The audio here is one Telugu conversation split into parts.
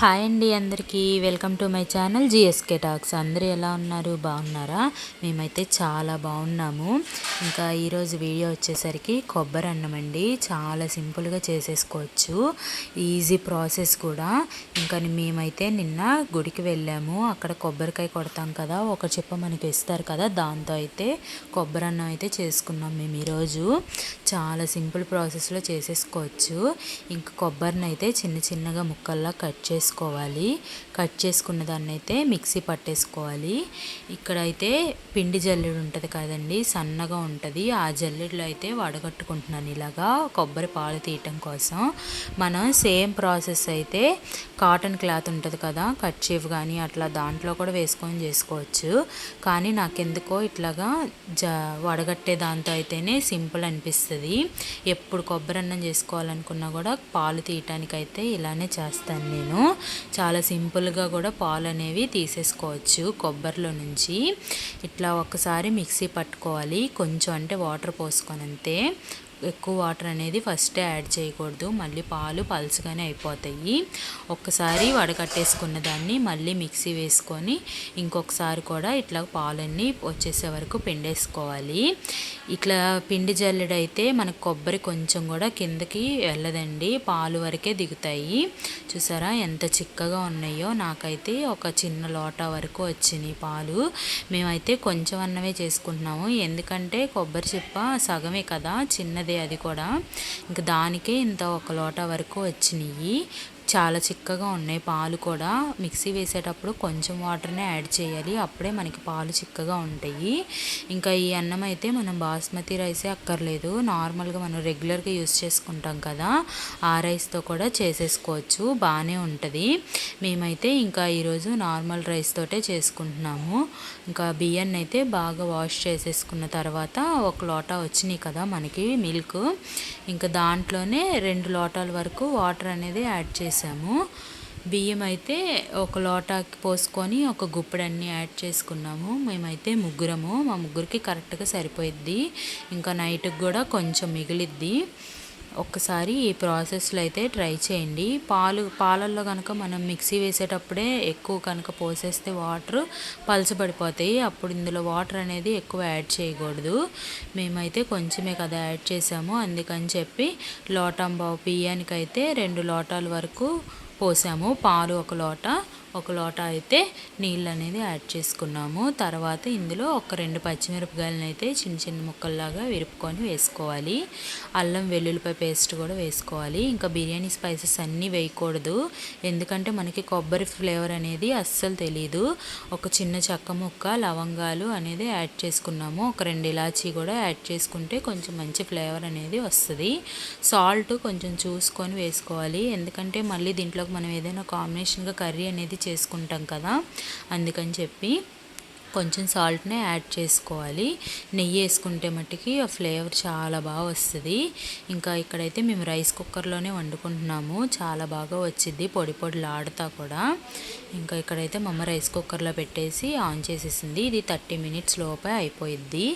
హాయ్ అండి అందరికీ. Welcome to my channel GSK talks. అందరూ ఎలా ఉన్నారు? బాగున్నారా? మేమైతే చాలా బాగున్నాము. ఇంకా ఈరోజు వీడియో వచ్చేసరికి కొబ్బరి అన్నం అండి. చాలా సింపుల్గా చేసేసుకోవచ్చు. ఈజీ ప్రాసెస్ కూడా. ఇంకా మేమైతే నిన్న గుడికి వెళ్ళాము. అక్కడ కొబ్బరికాయ కొడతాం కదా ఒక చెప్ప మనకి ఇస్తారు కదా దాంతో అయితే కొబ్బరి అన్నం అయితే చేసుకున్నాం మేము ఈరోజు. చాలా సింపుల్ ప్రాసెస్లో చేసేసుకోవచ్చు. ఇంకా కొబ్బరిని అయితే చిన్న చిన్నగా ముక్కల్లా కట్ చేసి చేసుకోవాలి కట్ చేసుకున్న దాన్ని అయితే మిక్సీ పట్టేసుకోవాలి. ఇక్కడైతే పిండి జల్లెడు ఉంటుంది కదండి సన్నగా ఉంటుంది. ఆ జల్లెడలో అయితే వడగట్టుకుంటున్నాను ఇలాగా కొబ్బరి పాలు తీయటం కోసం. మనం సేమ్ ప్రాసెస్ అయితే కాటన్ క్లాత్ ఉంటుంది కదా కట్చీఫ్ కానీ అట్లా దాంట్లో కూడా వేసుకొని చేసుకోవచ్చు. కానీ నాకెందుకో ఇట్లాగా జ వడగట్టే దాంతో అయితేనే సింపుల్ అనిపిస్తుంది. ఎప్పుడు కొబ్బరి అన్నం చేసుకోవాలనుకున్నా కూడా పాలు తీయటానికి అయితే ఇలానే చేస్తాను నేను. చాలా సింపుల్గా కూడా పాలు అనేవి తీసేసుకోవచ్చు కొబ్బరిలో నుంచి. ఇట్లా ఒకసారి మిక్సీ పట్టుకోవాలి. కొంచెం అంటే వాటర్ పోసుకొని అంతే ఎక్కువ వాటర్ అనేది ఫస్టే యాడ్ చేయకూడదు. మళ్ళీ పాలు పలుసుగానే అయిపోతాయి. ఒక్కసారి వడకట్టేసుకున్న దాన్ని మళ్ళీ మిక్సీ వేసుకొని ఇంకొకసారి కూడా ఇట్లా పాలన్నీ వచ్చేసే వరకు పిండేసుకోవాలి. ఇట్లా పిండి జల్లెడైతే మనకు కొబ్బరి కొంచెం కూడా కిందకి వెళ్ళదండి. పాలు వరకే దిగుతాయి. చూసారా ఎంత చిక్కగా ఉన్నాయో. నాకైతే ఒక చిన్న లోటా వరకు వచ్చినాయి పాలు. మేమైతే కొంచెం అన్నమే చేసుకుంటున్నాము. ఎందుకంటే కొబ్బరి చిప్ప సగమే కదా. చిన్నది అది కూడా. ఇంకా దానికే ఇంత ఒక లోట వరకు వచ్చినాయి చాలా చిక్కగా ఉన్నాయి పాలు కూడా. మిక్సీ వేసేటప్పుడు కొంచెం వాటర్నే యాడ్ చేయాలి. అప్పుడే మనకి పాలు చిక్కగా ఉంటాయి. ఇంకా ఈ అన్నం అయితే మనం బాస్మతి రైసే అక్కర్లేదు. నార్మల్గా మనం రెగ్యులర్గా యూస్ చేసుకుంటాం కదా ఆ రైస్తో కూడా చేసేసుకోవచ్చు. బాగానే ఉంటుంది. మేమైతే ఇంకా ఈరోజు నార్మల్ రైస్ తోటే చేసుకుంటున్నాము. ఇంకా బియ్యాన్ని అయితే బాగా వాష్ చేసేసుకున్న తర్వాత ఒక లోటా వచ్చినాయి కదా మనకి మిల్క్. ఇంకా దాంట్లోనే రెండు లోటాల వరకు వాటర్ అనేది యాడ్ చేసి వేసాము బియ్యం అయితే ఒక లోటాకి పోసుకొని ఒక గుప్పెడన్ని యాడ్ చేసుకున్నాము. మేమైతే ముగ్గురము మా ముగ్గురికి కరెక్ట్గా సరిపోయిద్ది. ఇంకా నైట్కి కూడా కొంచెం మిగిలిద్ది. ఒక్కసారి ఈ ప్రాసెస్లో అయితే ట్రై చేయండి. పాలు పాలల్లో కనుక మనం మిక్సీ వేసేటప్పుడే ఎక్కువ కనుక పోసేస్తే వాటర్ పలచబడిపోతాయి అప్పుడు ఇందులో వాటర్ అనేది ఎక్కువ యాడ్ చేయకూడదు. మేమైతే కొంచెమే కదా యాడ్ చేసాము. అందుకని చెప్పి లోటంబావు బియ్యానికైతే రెండు లోటాల వరకు పోసాము. పాలు ఒక లోట ఒక లోట అయితే నీళ్ళు అనేది యాడ్ చేసుకున్నాము. తర్వాత ఇందులో ఒక రెండు పచ్చిమిరపకాయలను అయితే చిన్న చిన్న ముక్కల్లాగా విరుపుకొని వేసుకోవాలి. అల్లం వెల్లుల్లిపాయ పేస్ట్ కూడా వేసుకోవాలి. ఇంకా బిర్యానీ స్పైసెస్ అన్నీ వేయకూడదు. ఎందుకంటే మనకి కొబ్బరి ఫ్లేవర్ అనేది అస్సలు తెలియదు ఒక చిన్న చెక్క ముక్క లవంగాలు అనేది యాడ్ చేసుకున్నాము. ఒక రెండు ఇలాచీ కూడా యాడ్ చేసుకుంటే కొంచెం మంచి ఫ్లేవర్ అనేది వస్తుంది. సాల్ట్ కొంచెం చూసుకొని వేసుకోవాలి. ఎందుకంటే మళ్ళీ దీంట్లోకి మనం ఏదైనా కాంబినేషన్గా కర్రీ అనేది చేసుకుంటాం కదా అందుకని చెప్పి కొంచెం సాల్ట్నే యాడ్ చేసుకోవాలి. నెయ్యి వేసుకుంటే మట్టుకి ఆ ఫ్లేవర్ చాలా బాగా వస్తుంది. ఇంకా ఇక్కడైతే మేము రైస్ కుక్కర్లోనే వండుకుంటున్నాము. చాలా బాగా వచ్చింది పొడి పొడిలాడుతా కూడా. ఇంకా ఇక్కడైతే మమ్మ రైస్ కుక్కర్లో పెట్టేసి ఆన్ చేసేసింది. ఇది థర్టీ మినిట్స్ లోపే అయిపోయిద్ది.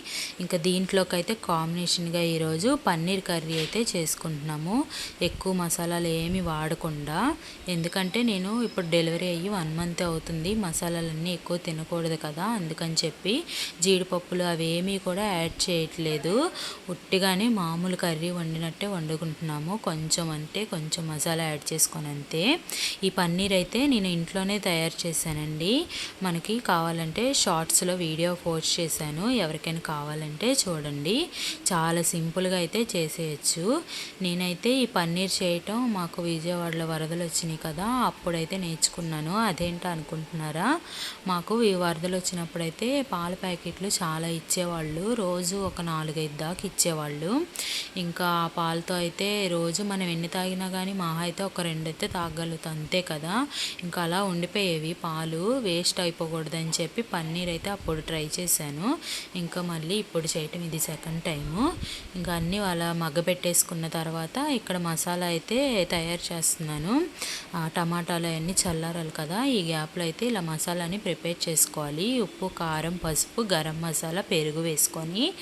ఇంకా దీంట్లోకి అయితే కాంబినేషన్గా ఈరోజు పన్నీర్ కర్రీ అయితే చేసుకుంటున్నాము. ఎక్కువ మసాలాలు ఏమి వాడకుండా. ఎందుకంటే నేను ఇప్పుడు డెలివరీ అయ్యి వన్ మంత్ అవుతుంది. మసాలాలన్నీ ఎక్కువ తినకూడదు కదా. అందుకని చెప్పి జీడిపప్పులు అవేమీ కూడా యాడ్ చేయట్లేదు. ఉట్టిగానే మామూలు కర్రీ వండినట్టే వండుకుంటున్నాము. కొంచెం అంటే కొంచెం మసాలా యాడ్ చేసుకొని అంతే. ఈ పన్నీర్ అయితే నేను ఇంట్లోనే తయారు చేశానండి. మనకి కావాలంటే షార్ట్స్లో వీడియో పోస్ట్ చేశాను. ఎవరికైనా కావాలంటే చూడండి. చాలా సింపుల్గా అయితే చేసేయచ్చు. నేనైతే ఈ పన్నీర్ చేయటం మాకు విజయవాడలో వరదలు వచ్చినాయి కదా అప్పుడైతే నేర్చుకున్నాను. అదేంటో అనుకుంటున్నారా? మాకు ఈ వరదలు వచ్చినప్పుడు చిన్నప్పుడైతే పాల ప్యాకెట్లు చాలా ఇచ్చేవాళ్ళు. రోజు ఒక నాలుగైదు దాకా ఇచ్చేవాళ్ళు. ఇంకా ఆ పాలతో అయితే రోజు మనం ఎన్ని తాగినా కానీ మహా అయితే ఒక రెండు అయితే తాగలుగుతాం అంతే కదా. ఇంకా అలా ఉండిపోయేవి పాలు. వేస్ట్ అయిపోకూడదని చెప్పి పన్నీర్ అయితే అప్పుడు ట్రై చేశాను. ఇంకా మళ్ళీ ఇప్పుడు చేయటం ఇది సెకండ్ టైము. ఇంకా అన్నీ అలా మగ్గబెట్టేసుకున్న తర్వాత ఇక్కడ మసాలా అయితే తయారు చేస్తున్నాను. టమాటాలు అవన్నీ చల్లారాలి కదా. ఈ గ్యాప్లో అయితే ఇలా మసాలాని ప్రిపేర్ చేసుకోవాలి. ఉప్పు కారం పసుపు గరం మసాలా పెరుగు వేసుకొని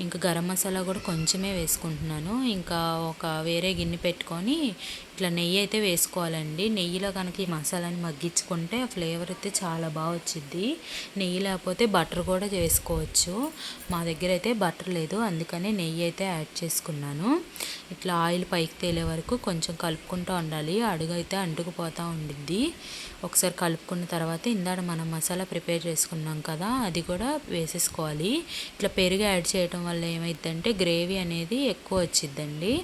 ఇంకా గరం మసాలా కూడా కొంచెమే వేసుకుంటున్నాను. ఇంకా ఒక వేరే గిన్నె పెట్టుకొని ఇట్లా నెయ్యి అయితే వేసుకోవాలండి. నెయ్యిలో కనుక ఈ మసాలాని మగ్గించుకుంటే ఫ్లేవర్ అయితే చాలా బాగా వచ్చింది నెయ్యి లేకపోతే బటర్ కూడా చేసుకోవచ్చు. మా దగ్గర అయితే బటర్ లేదు అందుకని నెయ్యి అయితే యాడ్ చేసుకున్నాను. ఇట్లా ఆయిల్ పైకి తేలే వరకు కొంచెం కలుపుకుంటూ ఉండాలి. అడుగు అయితే అంటుకుపోతూ ఉండిద్ది. ఒకసారి కలుపుకున్న తర్వాత ఇందాక మనం మసాలా ప్రిపేర్ చేసుకున్నాం కదా అది కూడా వేసేసుకోవాలి. ఇట్లా పెరుగు యాడ్ చేయడం వల్ల ఏమైందంటే గ్రేవీ అనేది ఎక్కువ వచ్చిద్దండి.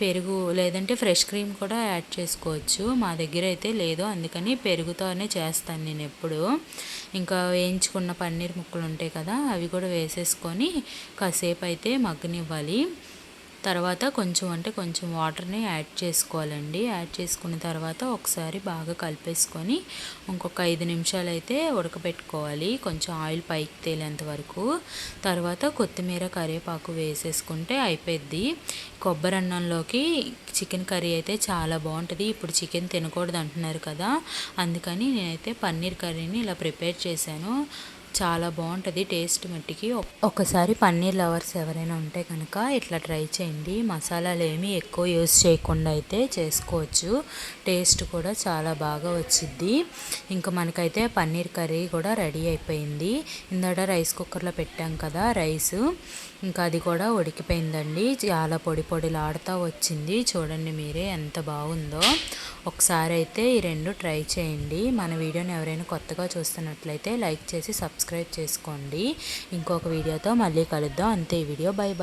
పెరుగు లేదంటే ఫ్రెష్ క్రీమ్ కూడా యాడ్ చేసుకోవచ్చు. మా దగ్గర అయితే లేదు. అందుకని పెరుగుతోనే చేస్తాను నేను ఎప్పుడు. ఇంకా వేయించుకున్న పన్నీర్ ముక్కలు ఉంటాయి కదా అవి కూడా వేసేసుకొని కాసేపు అయితే మగ్గనివ్వాలి. తర్వాత కొంచెం అంటే కొంచెం వాటర్ని యాడ్ చేసుకోవాలండి. యాడ్ చేసుకున్న తర్వాత ఒకసారి బాగా కలిపేసుకొని ఇంకొక ఐదు నిమిషాలు అయితే ఉడకబెట్టుకోవాలి. కొంచెం ఆయిల్ పైకి తేలేంత వరకు. తర్వాత కొత్తిమీర కరివేపాకు వేసేసుకుంటే అయిపోద్ది కొబ్బరి అన్నంలోకి చికెన్ కర్రీ అయితే చాలా బాగుంటుంది. ఇప్పుడు చికెన్ తినకూడదు అంటున్నారు కదా. అందుకని నేనైతే పన్నీర్ కర్రీని ఇలా ప్రిపేర్ చేశాను. చాలా బాగుంటుంది టేస్ట్ మట్టికి. ఒకసారి పన్నీర్ లవర్స్ ఎవరైనా ఉంటే కనుక ఇట్లా ట్రై చేయండి. మసాలాలు ఏమీ ఎక్కువ యూస్ చేయకుండా అయితే చేసుకోవచ్చు. టేస్ట్ కూడా చాలా బాగా వచ్చిద్ది. ఇంకా మనకైతే పన్నీర్ కర్రీ కూడా రెడీ అయిపోయింది. ఇందట రైస్ కుక్కర్లో పెట్టాం కదా రైస్. ఇంకా అది కూడా ఉడికిపోయిందండి. చాలా పొడి పొడిలాడుతూ వచ్చింది. చూడండి మీరే ఎంత బాగుందో. ఒకసారి అయితే ఈ రెండు ట్రై చేయండి. మన వీడియోని ఎవరైనా కొత్తగా చూస్తున్నట్లయితే లైక్ చేసి సబ్స్క్రైబ్ చేసుకోండి. ఇంకొక వీడియోతో మళ్ళీ కలుద్దాం. అంతే ఈ వీడియో. By by.